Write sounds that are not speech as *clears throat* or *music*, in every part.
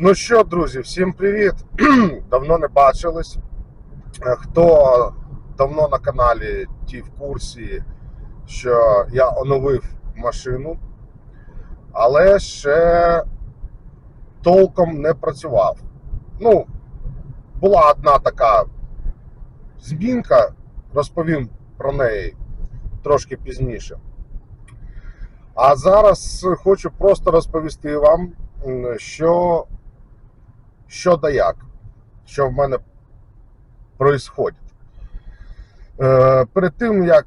Ну що, друзі, всім привіт! *clears throat* Давно не бачились. Е, Хто давно на каналі, ті в курсі, що я оновив машину, але ще толком не працював. Ну, була одна така змінка, розповім про неї трошки пізніше. А зараз хочу просто розповісти вам, що що да як, що в мене происходить. Е, перед тим, як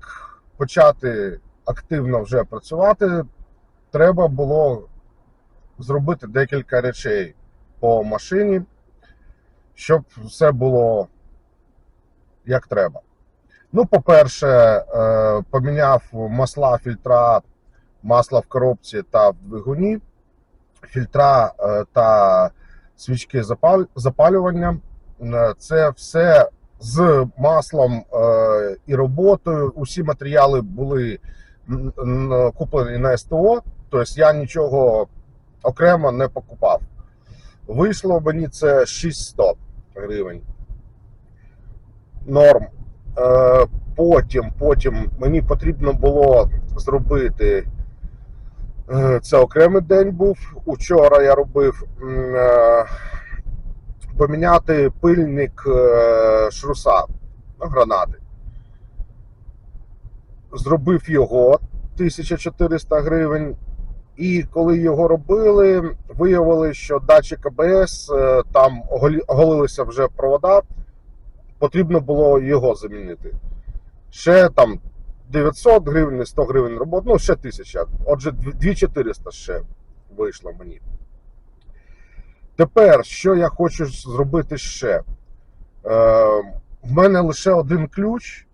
почати активно вже працювати, треба було зробити декілька речей по машині, щоб все було як треба. Ну, по-перше, е, поміняв масла, фільтра, масла в коробці та в двигуні, фільтра е, та свічки запалювання. Е, Це все з маслом е, і роботою. Усі матеріали були куплені на СТО, тобто я нічого окремо не покупав. Вийшло мені це 600 гривень. Норм. Е, Потім, потім мені потрібно було зробити. Е, Це окремий день був. Учора я робив е, поміняти пильник е, шруса гранати. Зробив його 1400 гривень. І коли його робили, виявили, що датчик АБС там оголилися вже провода, потрібно було його замінити. Ще там 900 гривень, 100 гривень роботи, ну ще 1000. Отже, 2400 ще вийшло мені. Тепер, що я хочу зробити ще? Е, в мене лише один ключ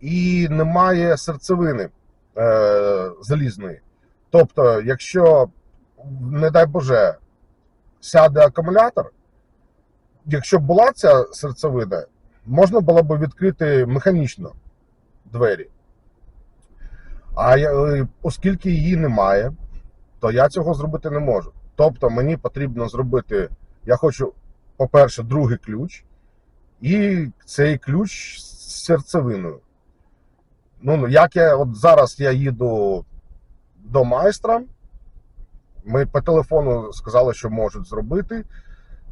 і немає серцевини е, залізної. Тобто, якщо, не дай Боже, сяде акумулятор, якщо була ця серцевина, можна було б відкрити механічно двері. А я, е, оскільки її немає, то я цього зробити не можу. Тобто мені потрібно зробити, я хочу, по-перше, другий ключ, і цей ключ з серцевиною. Ну, ну, як я от зараз я їду до майстра, ми по телефону сказали, що можуть зробити.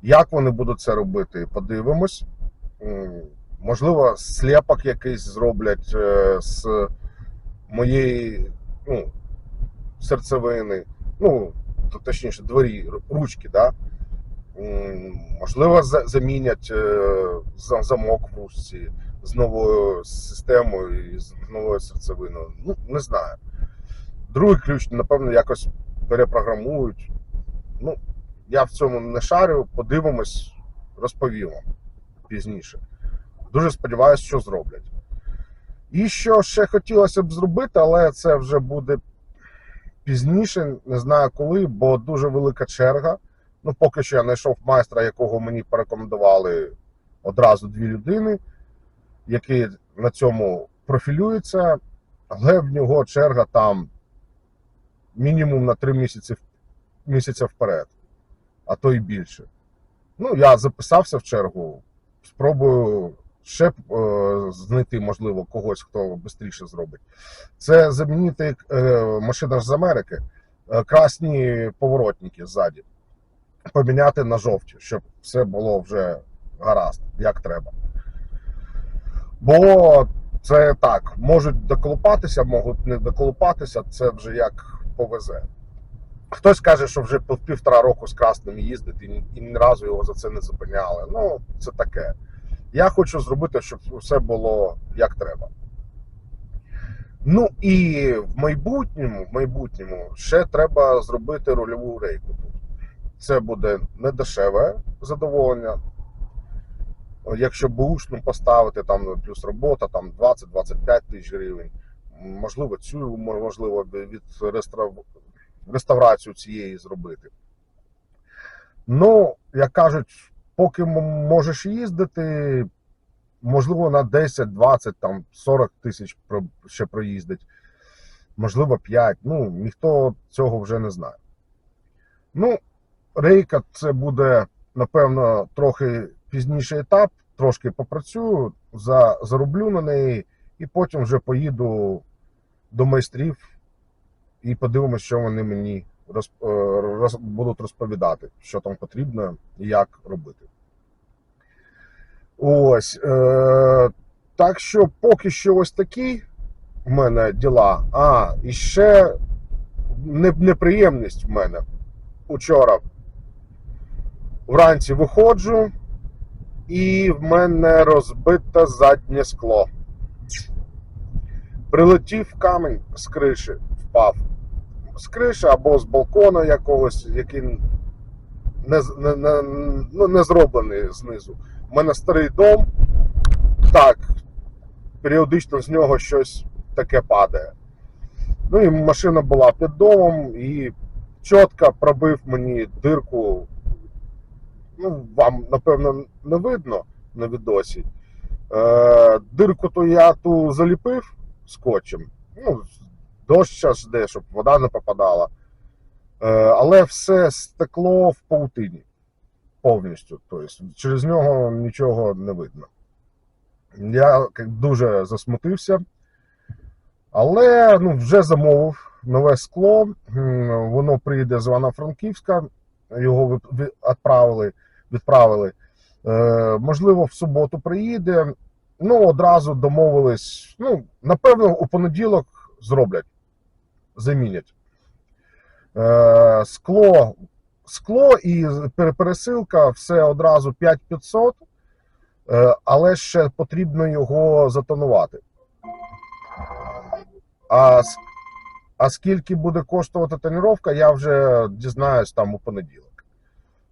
Як вони будуть це робити, подивимось. Можливо, сліпок якийсь зроблять е, з моєї ну, серцевини. Ну, то точніше, дворі, ручки, да? Можливо, замінять е, замок в ручці з новою системою і з новою серцевиною. Ну, не знаю. Другий ключ, напевно, якось перепрограмують. Ну, я в цьому не шарю, подивимось, розповім вам пізніше. Дуже сподіваюся, що зроблять. І що ще хотілося б зробити, але це вже буде пізніше, не знаю коли, бо дуже велика черга. Ну, поки що я знайшов майстра, якого мені порекомендували одразу дві людини, які на цьому профілюються, але в нього черга там мінімум на три місяці, місяця вперед, а то й більше. Ну, я записався в чергу, спробую ще е, знайти, можливо, когось, хто швидше зробить. Це замінити е, машина з Америки, е, красні поворотники ззаді, поміняти на жовті, щоб все було вже гаразд, як треба. Бо це так, можуть доколупатися, можуть не доколупатися, це вже як повезе. Хтось каже, що вже півтора року з красним їздить і, ні разу його за це не зупиняли. Ну, це таке. Я хочу зробити, щоб все було як треба. Ну і в майбутньому, в майбутньому ще треба зробити рульову рейку. Це буде не дешеве задоволення. Якщо бушну поставити, там плюс робота, там 20-25 тисяч гривень. Можливо, цю можливо від реставрацію цієї зробити. Ну, як кажуть, поки можеш їздити, можливо, на 10, 20, там 40 тисяч ще проїздить, можливо, 5. Ну, ніхто цього вже не знає. Ну, рейка це буде, напевно, трохи пізніший етап, трошки попрацюю, за, зароблю на неї, і потім вже поїду до майстрів і подивимося, що вони мені роз, е, роз, будуть розповідати, що там потрібно і як робити. Ось. Е, так що поки що ось такі в мене діла. А, і ще не- неприємність в мене. Учора вранці виходжу, і в мене розбите заднє скло. Прилетів камінь з криші, впав. З криші або з балкона якогось, який не, не, не, ну, не зроблений знизу. У мене старий дом, так, періодично з нього щось таке падає. Ну і машина була під домом, і чітко пробив мені дирку. Ну, вам, напевно, не видно на відосі. Е, дирку то я ту заліпив скотчем. Ну, дощ час йде, щоб вода не попадала. Е, але все стекло в паутині повністю. Тобто, через нього нічого не видно. Я дуже засмутився. Але ну, вже замовив нове скло. Воно прийде з Івано-Франківська, його від- від- відправили. відправили. Е, можливо, в суботу приїде. Ну, одразу домовились. Ну, напевно, у понеділок зроблять, замінять. Е, скло, скло і пересилка все одразу 5500, е, але ще потрібно його затонувати. А, а скільки буде коштувати тоніровка, я вже дізнаюсь там у понеділок.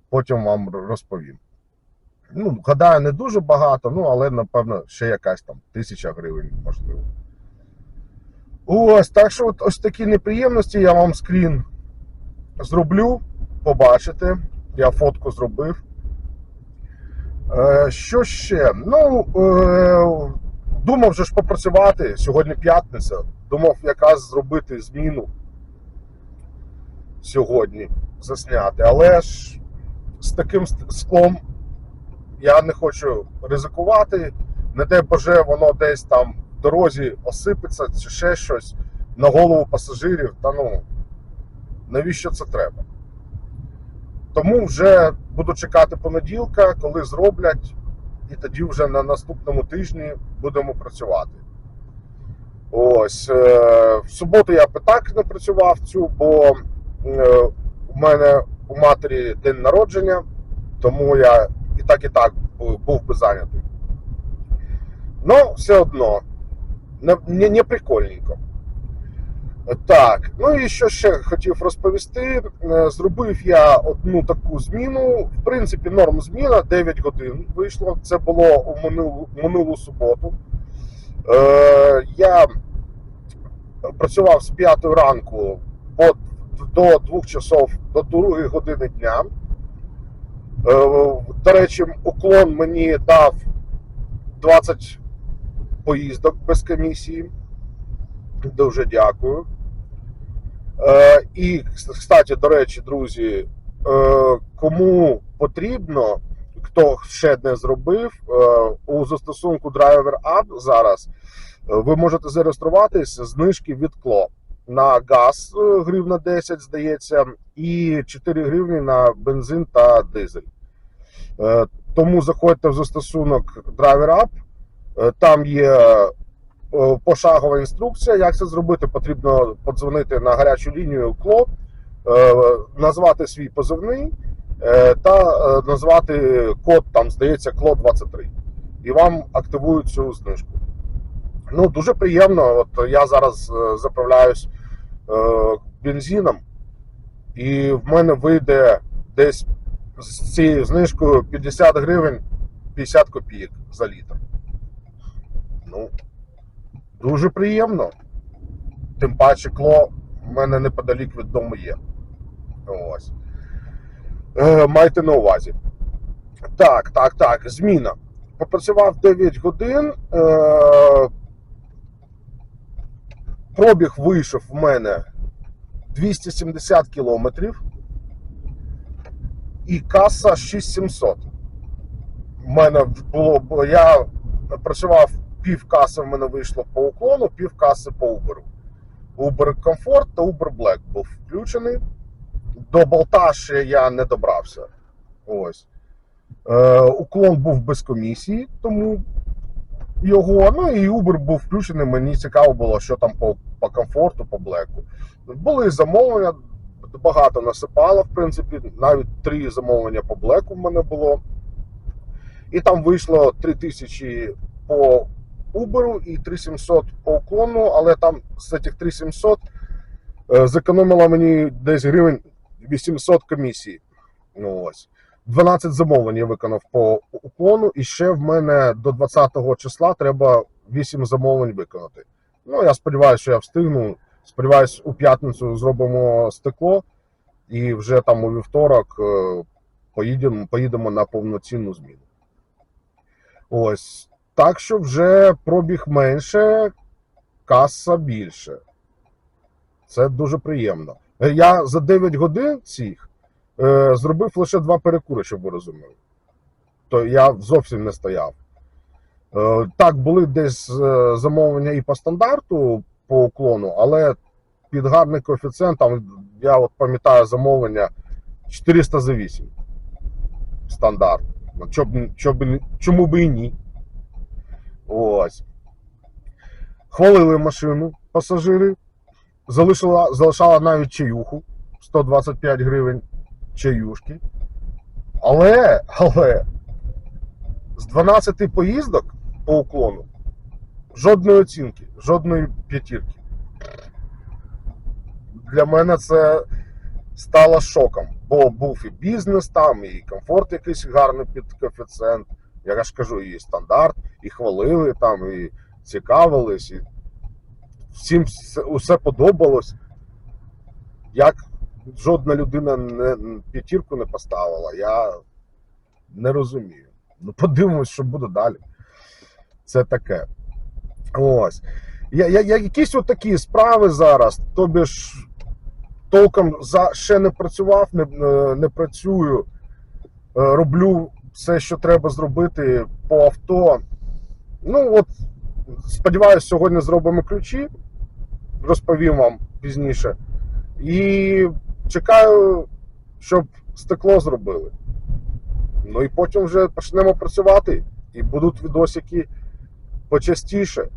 Потім вам розповім. Ну, гадаю, не дуже багато, ну, але, напевно, ще якась там тисяча гривень, можливо. Ось, так що от, ось такі неприємності, я вам скрін зроблю, побачите. Я фотку зробив. Е, що ще? Ну, е, думав же ж попрацювати. Сьогодні п'ятниця. Думав якраз зробити зміну сьогодні засняти. Але ж з таким склом я не хочу ризикувати. Не дай Боже, воно десь там дорозі осипеться чи ще щось на голову пасажирів. Та ну, навіщо це треба? Тому вже буду чекати понеділка, коли зроблять, і тоді вже на наступному тижні будемо працювати. Ось е, в суботу я так не працював цю, бо е, у мене у матері день народження, тому я і так, і так був би зайнятий. Ну, все одно, не, не, не прикольненько. Так, ну і що ще хотів розповісти. Е, Зробив я одну таку зміну. В принципі, норм зміна 9 годин вийшло. Це було у минулу, минулу суботу. Е, я працював з 5 ранку по, до 2 часов до 2 години дня. Е, до речі, уклон мені дав 20 поїздок без комісії. Дуже дякую. Е, і, кстати, до речі, друзі, е, кому потрібно, хто ще не зробив, е, у застосунку Driver App зараз е, ви можете зареєструватись знижки від КЛО на газ е, гривна 10, здається, і 4 гривні на бензин та дизель. Е, Тому заходьте в застосунок Driver App, там є е, пошагова інструкція, як це зробити. Потрібно подзвонити на гарячу лінію КЛО, е, назвати свій позивний е, та е, назвати код, там здається, КЛО 23. І вам активують цю знижку. Ну, дуже приємно. От я зараз е, заправляюсь е, бензином, і в мене вийде десь з цією знижкою 50 гривень 50 копійок за літр. Ну, дуже приємно. Тим паче кло в мене неподалік від дому є. Ось. Е, майте на увазі. Так, так, так. Зміна. Попрацював 9 годин. Е, пробіг вийшов в мене 270 кілометрів. і каса 6700. У мене було, я працював пів каси, в мене вийшло по уклону, пів каси по Uber. Uber Comfort та Uber Black був включений. До болта ще я не добрався. Ось. Е, уклон був без комісії, тому його. Ну і Uber був включений. Мені цікаво було, що там по, по комфорту, по блеку. Були замовлення, багато насипало, в принципі, навіть три замовлення по блеку в мене було. І там вийшло 3000 по Uber і 3700 по уклону, але там з цих 3700 е, зекономило мені десь гривень 800 комісії. Ну ось. 12 замовлень я виконав по уклону, і ще в мене до 20 числа треба 8 замовлень виконати. Ну, я сподіваюся, що я встигну. Сподіваюсь, у п'ятницю зробимо стекло, і вже там у вівторок е, поїдемо, поїдемо на повноцінну зміну. Ось. Так що вже пробіг менше, каса більше. Це дуже приємно. Е, Я за 9 годин цих е, зробив лише два перекури, щоб ви розуміли. То я зовсім не стояв. Е, так, були десь е, замовлення і по стандарту по уклону, але під гарний коефіцієнт, там, я от пам'ятаю замовлення 400 за 8. Стандарт. Чому би і ні? Ось. Хвалили машину пасажири. Залишила, залишала навіть чаюху 125 гривень чаюшки. Але, але з 12 поїздок по уклону жодної оцінки, жодної п'ятірки. Для мене це стало шоком, бо був і бізнес там, і комфорт якийсь гарний під коефіцієнт. Я ж кажу, і стандарт, і хвалили там, і цікавились, і всім усе подобалось. Як жодна людина не, п'ятірку не поставила, я не розумію. Ну, подивимось, що буде далі. Це таке. Ось. Я, я, я, якісь от такі справи зараз, тобі ж толком за, ще не працював, не, не, не працюю. Е, Роблю все, що треба зробити по авто. Ну, от, сподіваюся, сьогодні зробимо ключі. Розповім вам пізніше. І чекаю, щоб стекло зробили. Ну і потім вже почнемо працювати. І будуть відосики почастіше.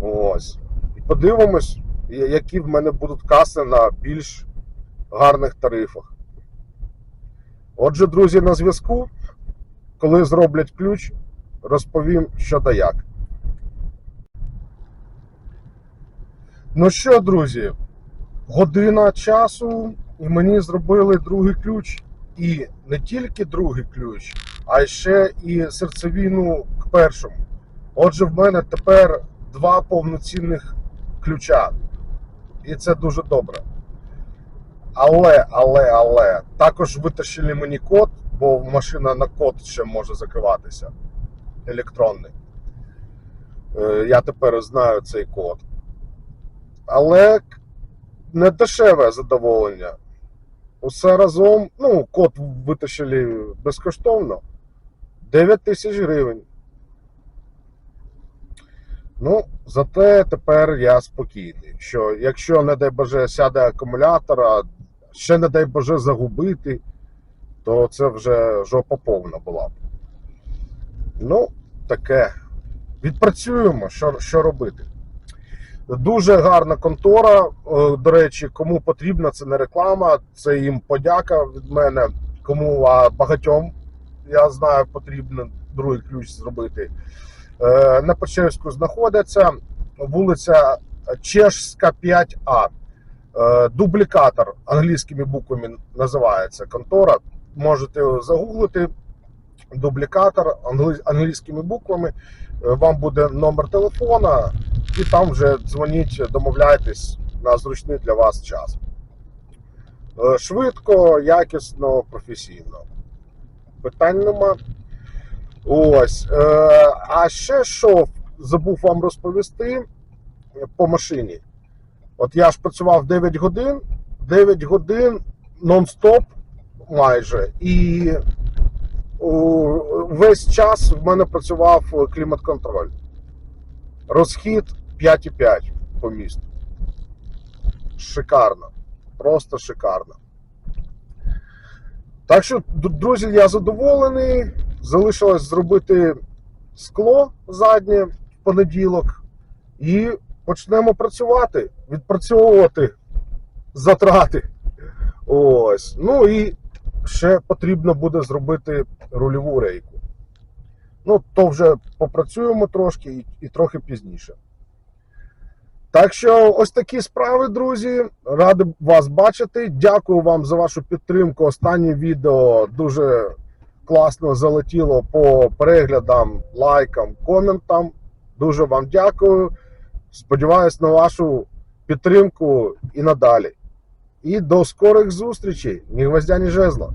Ось. І подивимось, які в мене будуть каси на більш гарних тарифах. Отже, друзі, на зв'язку. Коли зроблять ключ, розповім, що да як. Ну що, друзі, година часу, і мені зробили другий ключ. І не тільки другий ключ, а ще і серцевину к першому. Отже, в мене тепер два повноцінних ключа. І це дуже добре. Але, але, але, також витащили мені код, бо машина на код ще може закриватися. Електронний. Е, Я тепер знаю цей код. Але не дешеве задоволення. Усе разом, ну, код витащили безкоштовно. 9 тисяч гривень. Ну, зате тепер я спокійний. Що якщо, не дай Боже, сяде акумулятора, ще не дай Боже загубити, то це вже жопа повна була б. Ну, таке. Відпрацюємо, що, що робити. Дуже гарна контора. Е, До речі, кому потрібна, це не реклама, це їм подяка від мене. Кому а багатьом, я знаю, потрібно другий ключ зробити. Е, На Печерську знаходиться вулиця Чешська 5А. Е, Дублікатор англійськими буквами називається контора. Можете загуглити. Дублікатор англійськими буквами. Е, Вам буде номер телефона, і там вже дзвоніть, домовляйтесь на зручний для вас час. Е, Швидко, якісно, професійно. Питань нема. Ось. Е, А ще що забув вам розповісти по машині. От я ж працював 9 годин, 9 годин нон-стоп майже. І весь час в мене працював клімат-контроль. Розхід 5,5 по місту. Шикарно. Просто шикарно. Так що, друзі, я задоволений. Залишилось зробити скло заднє в понеділок. І почнемо працювати, відпрацьовувати затрати. Ось. Ну і ще потрібно буде зробити рульову рейку. Ну, то вже попрацюємо трошки і, і трохи пізніше. Так що, ось такі справи, друзі. Радий вас бачити. Дякую вам за вашу підтримку. Останнє відео дуже класно залетіло по переглядам, лайкам, коментам. Дуже вам дякую. Сподіваюсь на вашу підтримку і надалі. І до скорих зустрічей. Ні гвоздя, ні жезла.